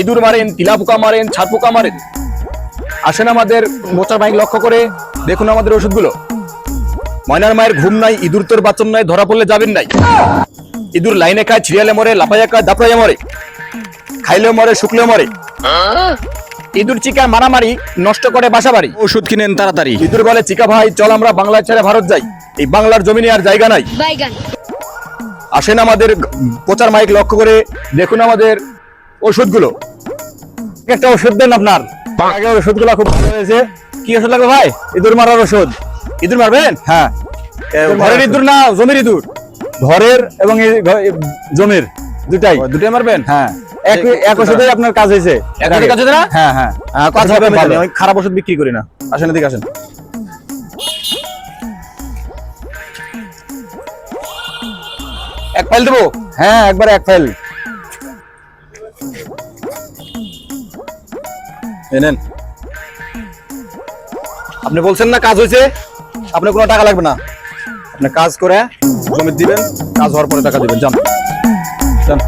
ইঁদুর মারেন তিলা পোকা মারেন ছাদ পোকা মারেন। আসেন আমাদের মোচার বাইক লক্ষ্য করে দেখুন আমাদের ওষুধগুলো। ময়নার মায়ের ঘুম নাই ইঁদুর তোর বাচন নাই ধরা পড়লে যাবেন নাই। ইঁদুর লাইনে খায় ছিড়িয়ালে মরে লাফাইয়া খায় দাপড়াইয়া মরে। খাইলেও মরে শুকলেও মরে। ইঁদুর চিকা মারামারি নষ্ট করে বাসা বাড়ি ওষুধ কিনেন তাড়াতাড়ি। ইঁদুর বলে চিকা ভাই চল আমরা বাংলা ছেড়ে ভারত যাই। এই বাংলার জমিনে আর জায়গা নাই। আসেন আমাদের প্রচার মাইক লক্ষ্য করে দেখুন আমাদের ওষুধগুলো। একটা ওষুধ দেন আপনার। আগে ওষুধগুলো খুব ভালো হয়েছে। কি ওষুধ লাগবে ভাই? ইঁদুর মারার ওষুধ। ইঁদুর মারবেন? হ্যাঁ। ঘরের ইঁদুর না জমির ইঁদুর। ঘরের এবং জমির দুটাই। দুটাই মারবেন? হ্যাঁ। এক এক ওষুধেই আপনার কাজ হয়েছে। কাজ হয়েছে না? হ্যাঁ হ্যাঁ। হ্যাঁ, কাজ হবে। আমি খারাপ ওষুধ বিক্রি করি না। আসেন এদিকে আসেন। এক ফাইল দেবো? হ্যাঁ একবার এক ফাইল। নেন। আপনি বলছেন না কাজ হয়েছে আপনি কোনো টাকা লাগবে না। আপনি কাজ করে জমি দিবেন, কাজ হওয়ার পরে টাকা দিবেন, যান। যান।